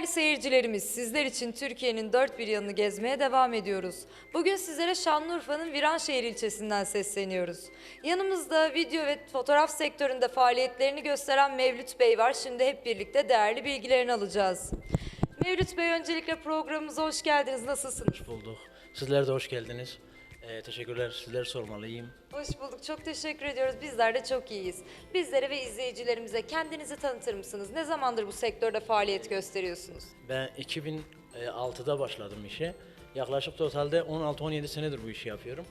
Değerli seyircilerimiz, sizler için Türkiye'nin dört bir yanını gezmeye devam ediyoruz. Bugün sizlere Şanlıurfa'nın Viranşehir ilçesinden sesleniyoruz. Yanımızda video ve fotoğraf sektöründe faaliyetlerini gösteren Mevlüt Bey var. Şimdi hep birlikte değerli bilgilerini alacağız. Mevlüt Bey öncelikle programımıza hoş geldiniz. Nasılsınız? Hoş bulduk. Sizler de hoş geldiniz. Ee, teşekkürler. Sizler sormalıyım. Hoş bulduk. Çok teşekkür ediyoruz. Bizler de çok iyiyiz. Bizlere ve izleyicilerimize kendinizi tanıtır mısınız? Ne zamandır bu sektörde faaliyet gösteriyorsunuz? Ben 2006'da başladım işe. Yaklaşık totalde 16-17 senedir bu işi yapıyorum.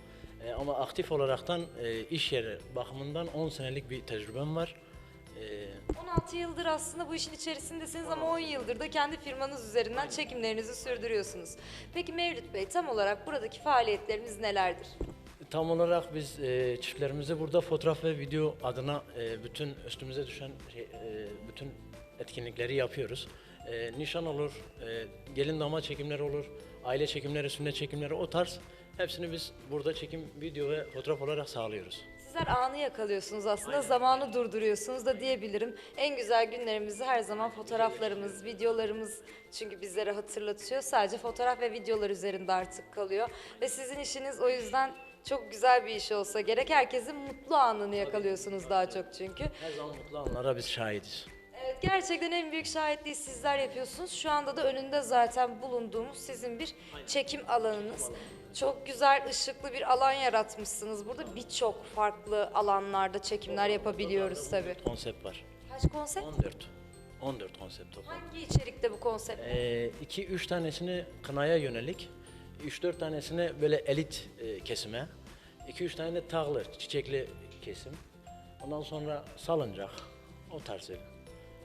Ee, ama aktif olaraktan e, iş yeri bakımından 10 senelik bir tecrübem var. Ee, 16 yıldır aslında bu işin içerisindesiniz ama 10 yıldır da kendi firmanız üzerinden çekimlerinizi sürdürüyorsunuz. Peki Mevlüt Bey tam olarak buradaki faaliyetlerimiz nelerdir? Tam olarak biz e, çiftlerimizi burada fotoğraf ve video adına e, bütün üstümüze düşen şey, e, bütün etkinlikleri yapıyoruz. E, nişan olur, e, gelin damat çekimleri olur, aile çekimleri, sünnet çekimleri o tarz hepsini biz burada çekim, video ve fotoğraf olarak sağlıyoruz. Sizler anı yakalıyorsunuz aslında, zamanı durduruyorsunuz da diyebilirim. En güzel günlerimizi her zaman fotoğraflarımız, videolarımız çünkü bizlere hatırlatıyor. Sadece fotoğraf ve videolar üzerinde artık kalıyor. Ve sizin işiniz o yüzden çok güzel bir iş olsa gerek. Herkesin mutlu anını yakalıyorsunuz daha çok çünkü. Her zaman mutlu anlara biz şahidiz. Evet gerçekten en büyük şahitliği sizler yapıyorsunuz. Şu anda da önünde zaten bulunduğumuz sizin bir çekim alanınız. Çok güzel ışıklı bir alan yaratmışsınız. Burada birçok farklı alanlarda çekimler yapabiliyoruz tabii. Konsept var. Kaç konsept? 14. 14 konsept toplam. Hangi içerikte bu konsept? 2-3 tanesini kınaya yönelik, 3-4 tanesini böyle elit e, kesime, 2-3 tane de tağlı, çiçekli kesim. Ondan sonra salıncak, o tarzı.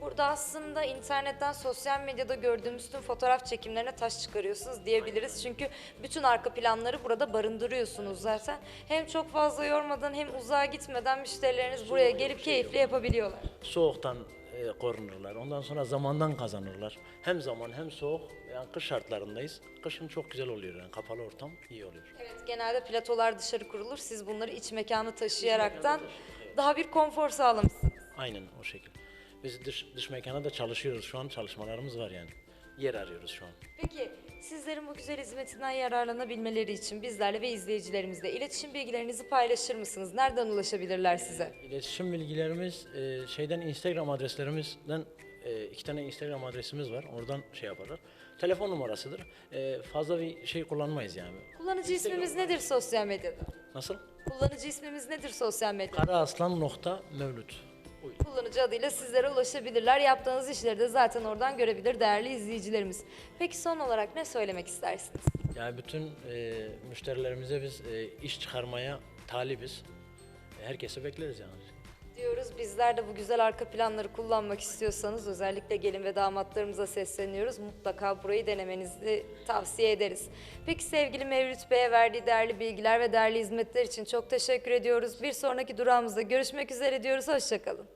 Burada aslında internetten, sosyal medyada gördüğümüz tüm fotoğraf çekimlerine taş çıkarıyorsunuz diyebiliriz. Çünkü bütün arka planları burada barındırıyorsunuz zaten. Hem çok fazla yormadan hem uzağa gitmeden müşterileriniz buraya gelip keyifli yapabiliyorlar. Soğuktan e, korunurlar, ondan sonra zamandan kazanırlar. Hem zaman hem soğuk, yani kış şartlarındayız. Kışın çok güzel oluyor yani kapalı ortam iyi oluyor. Evet genelde platolar dışarı kurulur. Siz bunları iç mekanı taşıyaraktan daha bir konfor sağlamışsınız. Aynen o şekilde. Biz dış, dış mekana da çalışıyoruz şu an, çalışmalarımız var yani. Yer arıyoruz şu an. Peki sizlerin bu güzel hizmetinden yararlanabilmeleri için bizlerle ve izleyicilerimizle iletişim bilgilerinizi paylaşır mısınız? Nereden ulaşabilirler size? İletişim bilgilerimiz e, şeyden Instagram adreslerimizden e, iki tane Instagram adresimiz var. Oradan şey yaparlar. Telefon numarasıdır. E, fazla bir şey kullanmayız yani. Kullanıcı ismimiz nedir sosyal medyada? Nasıl? Kullanıcı ismimiz nedir sosyal medyada? Karaaslan nokta Mevlüt. Kullanıcı adıyla sizlere ulaşabilirler. Yaptığınız işleri de zaten oradan görebilir değerli izleyicilerimiz. Peki son olarak ne söylemek istersiniz? Yani bütün e, müşterilerimize biz e, iş çıkarmaya talibiz. E, herkese bekleriz yani. Diyoruz. Bizler de bu güzel arka planları kullanmak istiyorsanız özellikle gelin ve damatlarımıza sesleniyoruz. Mutlaka burayı denemenizi tavsiye ederiz. Peki sevgili Mevlüt Bey'e verdiği değerli bilgiler ve değerli hizmetler için çok teşekkür ediyoruz. Bir sonraki durağımızda görüşmek üzere diyoruz. Hoşçakalın.